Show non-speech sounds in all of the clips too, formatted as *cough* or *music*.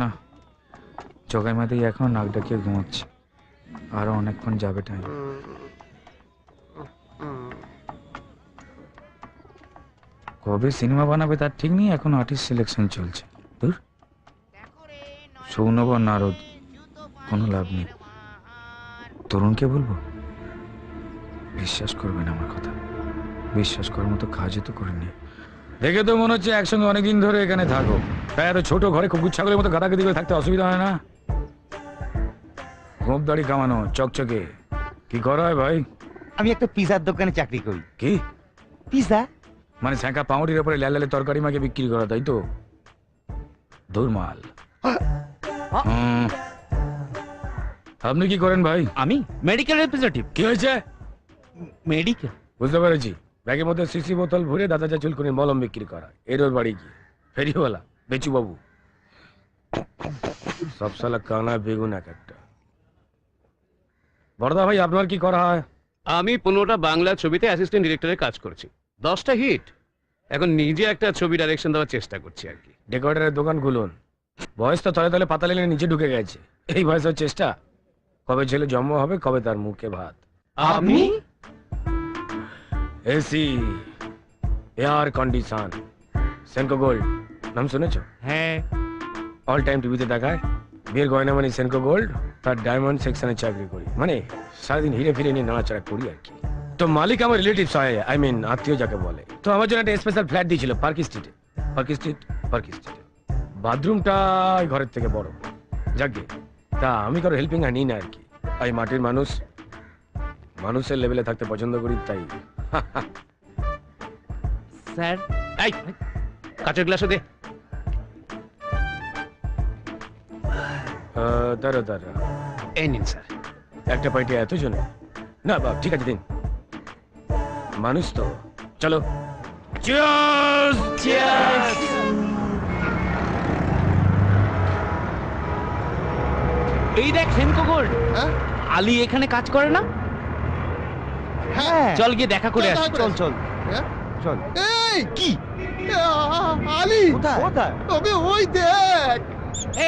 না মাথায় এখন নাক ডাকিয়ে ঘুমাচ্ছে। আরও অনেকক্ষণ যাবে টাইম কবে সিনেমা বানাবে তার ঠিক নেই, এখন আর্টিস্ট সিলেকশন চলছে। দূর? সৌনব নারদ, কোনো লাভ নেই। তরুণকে বলব? বিশ্বাস করবেন আমার কথা। বিশ্বাস করার মতো কাজও তো করেনি দেখে তো মনে হচ্ছে একসঙ্গে অনেকদিন ধরে এখানে থাকো। তাই এত ছোট ঘরে কুকুর ছাগলের মতো গাদাগাদি করে থাকতে অসুবিধা হয় না? ঘোপ দাড়ি কামানো চকচকে। কি করা হয় ভাই? আমি একটা পিজার দোকানে চাকরি করি। কি? পিজা? মানে ছ্যাঁকা পাউরির ওপরে লাল লালে তরকারি মাকে বিক্রি করা তাই তো? হুম। আপনি কি করেন ভাই? আমি? Medical representative. কি হয়েছে? মেডিকেল। বুঝতে পেরেছি। ব্যাগের মধ্যে সিসি বোতল ভরে দাদা চা চুলকুনি মলম বিক্রি করা। এর ওর বাড়ি গিয়ে। ফেরিওয়ালা বেচু বাবু সব সালা কানা বেগুন এক একটা। বড়দা ভাই আপনার কি করা হয়? আমি পনেরোটা বাংলা ছবিতে অ্যাসিস্ট্যান্ট ডিরেক্টরের কাজ করছি। দশটা হিট এখন নিজে একটা ছবি ডাইরেকশন দেওয়ার চেষ্টা করছি আর কি। ডেকোরেটারের দোকান খুলুন। বয়স তো তলে তলে পাতা লেনে নিচে ঢুকে গেছে। এই বয়সের চেষ্টা। কবে ছেলে জন্ম হবে কবে তার মুখে ভাত। আপনি? AC air condition Senco Gold নাম শুনেছো হ্যাঁ অল টাইম টিভিতে দেখায় বিয়ের গয়না মানে সেনকো গোল্ড তার ডায়মন্ড সেকশনে চাকরি করি মানে সারাদিন হিরে ফিরে নিয়ে নাড়াচাড়া করি আর কি তো মালিক আমার রিলেটিভস হয় আই মিন আত্মীয় যাকে বলে তো আমার জন্য একটা স্পেশাল ফ্ল্যাট দিয়েছিল পার্ক স্ট্রিটে পার্ক স্ট্রিট পার্ক স্ট্রিটে বাথরুমটা ঘরের থেকে বড় যাকে তা আমি কারও হেল্পিং হ্যান্ড নিই না আর কি এই মাটির মানুষ মানুষের লেভেলে থাকতে পছন্দ করি তাই স্যার এই কাঁচের গ্লাসও দে। দাঁড়া দাঁড়া। এই নিন স্যার। একটা পার্টি এত জন না বাপ ঠিক আছে দিন। মানুষ তো। চলো। Cheers! এই দেখ সেনকো গোল্ড হ্যাঁ? আলী এখানে কাজ করে না? হ্যাঁ। চল গিয়ে দেখা করে চল, আসি। দেখা করে চল চল। হ্যাঁ? চল। এই কি? আলি। কোথায়? কোথায়? তবে ওই দেখ।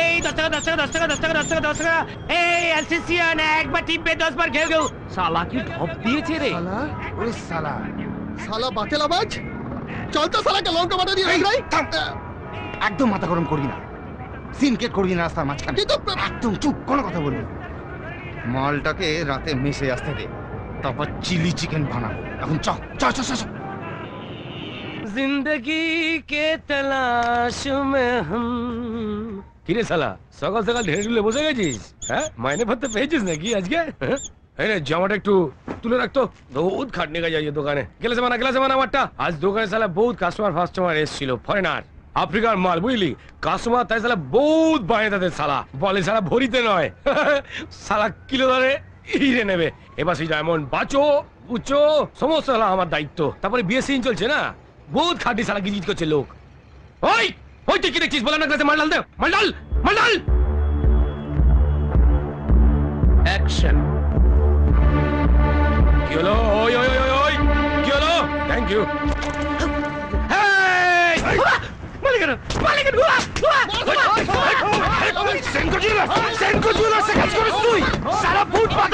এই দশ টাকা দশ টাকা দশ টাকা দশ টাকা দশ টাকা দশ টাকা। এই এলসিসিয়ান একবার টিপবে দশ বার খেয়ে গেও শালা কি ঢপ দিয়েছে রে? শালা? ওরে শালা। শালা বাতেল আবাজ চল তো শালাকে লঙ্কা বাটা দিয়ে রাখ একদম মাথা গরম করবি না। সিনকেট করবি না রাস্তার মাঝখানে। কিন্তু একদম চুপ কোনো কথা বলবি না। মালটাকে রাতে মেসে আসতে দে। তারপর চিলি চিকেন বানাবো। এখন চ চ চ চ জিন্দগি কে তলাশ মে হম। কিরে শালা সকাল সকাল ঢেড়ে ঢুলে বসে গেছিস? হ্যাঁ? মাইনে ভাত পেয়েছিস নাকি আজকে? হ্যাঁ? রে জামাটা একটু তুলে রাখতো বহুত খাটনি কাজ আছে দোকানে। গেলে মানা গেলে মানা আমারটা। আজ দোকানে শালা বহুত কাস্টমার ফাস্টমার এসেছিল ফরেনার আফ্রিকার মাল বুঝলি? কাস্টমার তাই শালা বহুত বাড়ে তাদের শালা। বলে শালা ভরিতে নয়। *laughs* শালা কিলো ধরে নেবে এবার সেই যেমন বাঁচো উচ্চো সমস্ত শালা আমার দায়িত্ব তারপরে বিয়ে সিন চলছে না বহুত খাটি শালা গিজিট করছে লোক ওই ওই তুই কি দেখছিস বলে না ক্লাসে মালডাল দে মালডাল মালডাল অ্যাকশন কি হলো ওই ওই ওই ওই ওই কি হলো থ্যাংক ইউ মালিকের মালিকের উয়া উয়া সেনকো জুয়েলার সেনকো জুয়েলার সে কাজ করিস তুই সারা ফুট পাতা